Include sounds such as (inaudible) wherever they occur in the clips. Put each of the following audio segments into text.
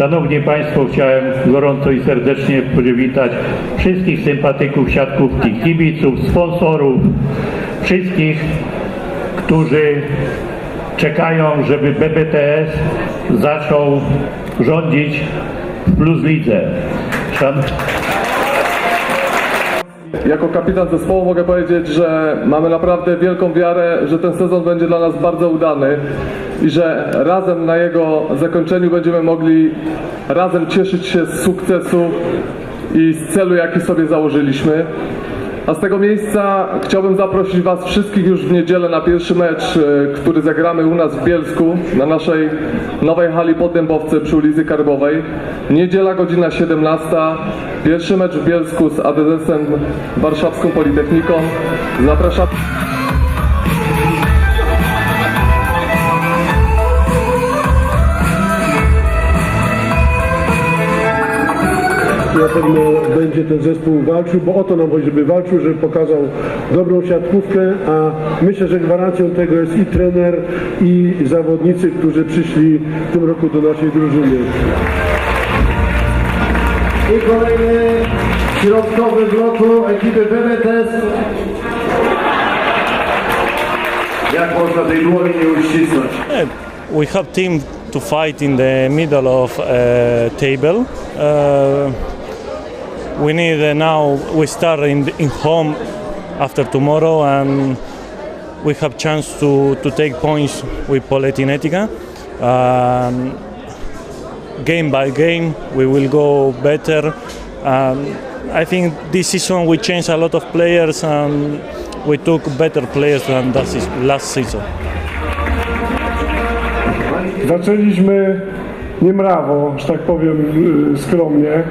Szanowni Państwo, chciałem gorąco i serdecznie przywitać wszystkich sympatyków siatkówki, kibiców, sponsorów, wszystkich, którzy czekają, żeby BBTS zaczął rządzić w Plus Lidze. Szan- Jako kapitan zespołu mogę powiedzieć, że mamy naprawdę wielką wiarę, że ten sezon będzie dla nas bardzo udany i że razem na jego zakończeniu będziemy mogli razem cieszyć się z sukcesu i z celu, jaki sobie założyliśmy. A z tego miejsca chciałbym zaprosić Was wszystkich już w niedzielę na pierwszy mecz, e, który zagramy u nas w Bielsku, na naszej nowej hali Poddębowce przy ulicy Karbowej. Niedziela godzina 17. Pierwszy mecz w Bielsku z ADS-em Warszawską Politechniką. Zapraszam. na będzie ten zespół walczył, bo o to nam chodzi, żeby walczył, żeby pokazał dobrą siatkówkę, a myślę, że gwarancją tego jest i trener, i zawodnicy, którzy przyszli w tym roku do naszej drużyny. I kolejny środkowy bloku ekipy BBTS. Jak można tej dłoni nie uścisnąć? we have team to fight in the middle of uh, table. Uh, we need uh, now we start in, in home after tomorrow and we have chance to, to take points with Poletinetica. Um, game by game we will go better. Um, I think this season we changed a lot of players and we took better players than last season. Zaczęliśmy niemrawo, że tak powiem skromnie,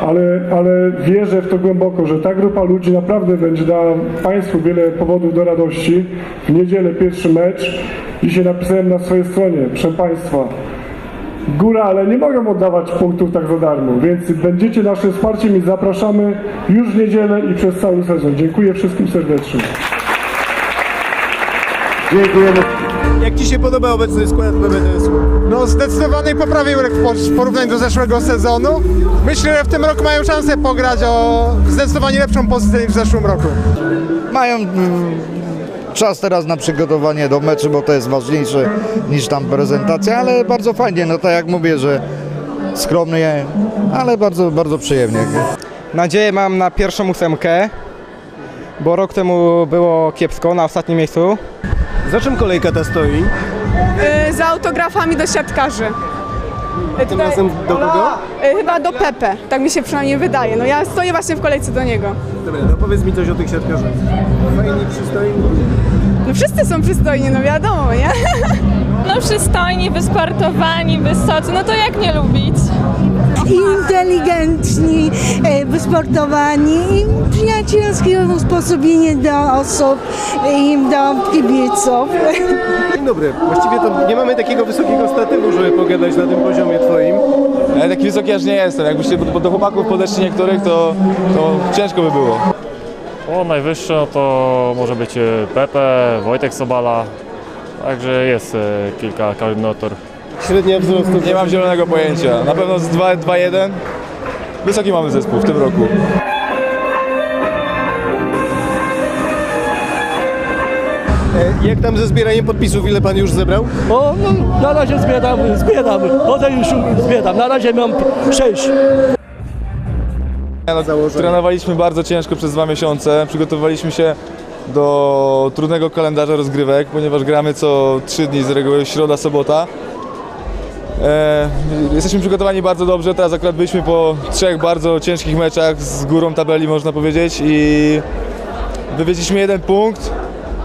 ale, ale wierzę w to głęboko, że ta grupa ludzi naprawdę będzie dała Państwu wiele powodów do radości. W niedzielę pierwszy mecz. Dzisiaj napisałem na swojej stronie, proszę Państwa, góra, ale nie mogą oddawać punktów tak za darmo, więc będziecie naszym wsparciem i zapraszamy już w niedzielę i przez cały sezon. Dziękuję wszystkim serdecznie. Dziękujemy. Jak Ci się podoba obecny skład BBTS-u? No zdecydowanie poprawił w porównaniu do zeszłego sezonu. Myślę, że w tym roku mają szansę pograć o zdecydowanie lepszą pozycję niż w zeszłym roku. mają mm, czas teraz na przygotowanie do meczu, bo to jest ważniejsze niż tam prezentacja, ale bardzo fajnie, no tak jak mówię, że skromnie, ale bardzo, bardzo przyjemnie. Nadzieję mam na pierwszą ósemkę, bo rok temu było kiepsko na ostatnim miejscu. Za czym kolejka ta stoi? Y, za autografami do siatkarzy. Y, Tym razem do kogo? Y, Chyba do Pepe, tak mi się przynajmniej wydaje. No ja stoję właśnie w kolejce do niego. Dobra, no powiedz mi coś o tych siatkarzach. Fajni, przystojni. No wszyscy są przystojni, no wiadomo, nie? (laughs) No przystojni, wysportowani, wysocy, no to jak nie lubić? Inteligentni, e, wysportowani i przyjacielskie usposobienie do osób i do kibiców. Dzień dobry. Właściwie to nie mamy takiego wysokiego statywu, żeby pogadać na tym poziomie Twoim. Ja taki wysoki aż nie jestem. Jakbyście do, do chłopaków podeszli niektórych, to, to ciężko by było. O, najwyższe to może być e, Pepe, Wojtek Sobala, także jest e, kilka kandydatur. Średnia wzrostu. Nie mam zielonego pojęcia. Na pewno z 2 2-1. Wysoki mamy zespół w tym roku. E, Jak tam ze zbieraniem podpisów? Ile Pan już zebrał? O, no, na razie zbieram, zbieram, potem już zbieram. Na razie mam sześć. No, trenowaliśmy bardzo ciężko przez dwa miesiące. Przygotowaliśmy się do trudnego kalendarza rozgrywek, ponieważ gramy co 3 dni z reguły środa, sobota. E, jesteśmy przygotowani bardzo dobrze. Teraz akurat byliśmy po trzech bardzo ciężkich meczach z górą tabeli, można powiedzieć, i wywieźliśmy jeden punkt.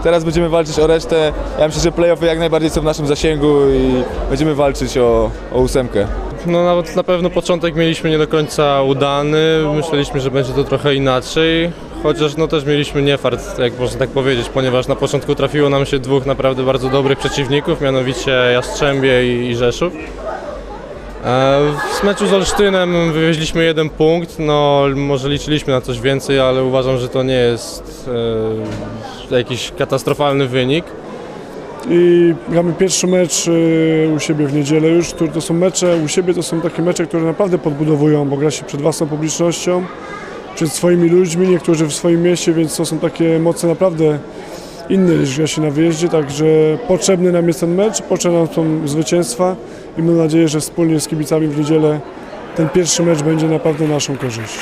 Teraz będziemy walczyć o resztę. Ja myślę, że playoffy jak najbardziej są w naszym zasięgu i będziemy walczyć o, o ósemkę. No nawet na pewno początek mieliśmy nie do końca udany, myśleliśmy, że będzie to trochę inaczej, chociaż no też mieliśmy niefart, jak można tak powiedzieć, ponieważ na początku trafiło nam się dwóch naprawdę bardzo dobrych przeciwników, mianowicie Jastrzębie i, Rzeszów. E, W meczu z Olsztynem wywieźliśmy jeden punkt, no może liczyliśmy na coś więcej, ale uważam, że to nie jest e, jakiś katastrofalny wynik. i gramy pierwszy mecz y, u siebie w niedzielę już, to są mecze, u siebie to są takie mecze, które naprawdę podbudowują, bo gra się przed własną publicznością, przed swoimi ludźmi, niektórzy w swoim mieście, więc to są takie emocje naprawdę inne niż gra się na wyjeździe, także potrzebny nam jest ten mecz, potrzebne nam są zwycięstwa i mam nadzieję, że wspólnie z kibicami w niedzielę ten pierwszy mecz będzie naprawdę naszą korzyścią.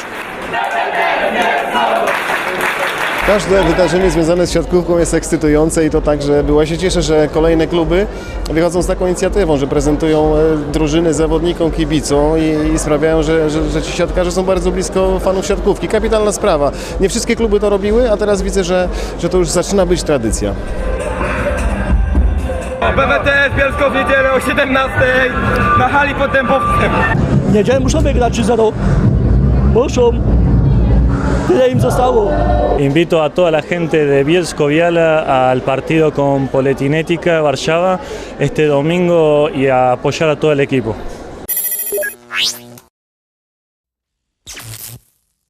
Każde wydarzenie związane z siatkówką jest ekscytujące i to także było. Ja się cieszę, że kolejne kluby wychodzą z taką inicjatywą, że prezentują e, drużyny zawodnikom, kibicom i, i sprawiają, że, że, że ci siatkarze są bardzo blisko fanów siatkówki. Kapitalna sprawa. Nie wszystkie kluby to robiły, a teraz widzę, że, że to już zaczyna być tradycja. BWTS Bielsko w niedzielę o 17 na hali pod Dębowcem. W niedzielę muszą wygrać 3-0. Muszą. Invito a toda la gente de Bielsko-Biala al partido con Poletinética Warszawa este domingo y a apoyar a todo el equipo.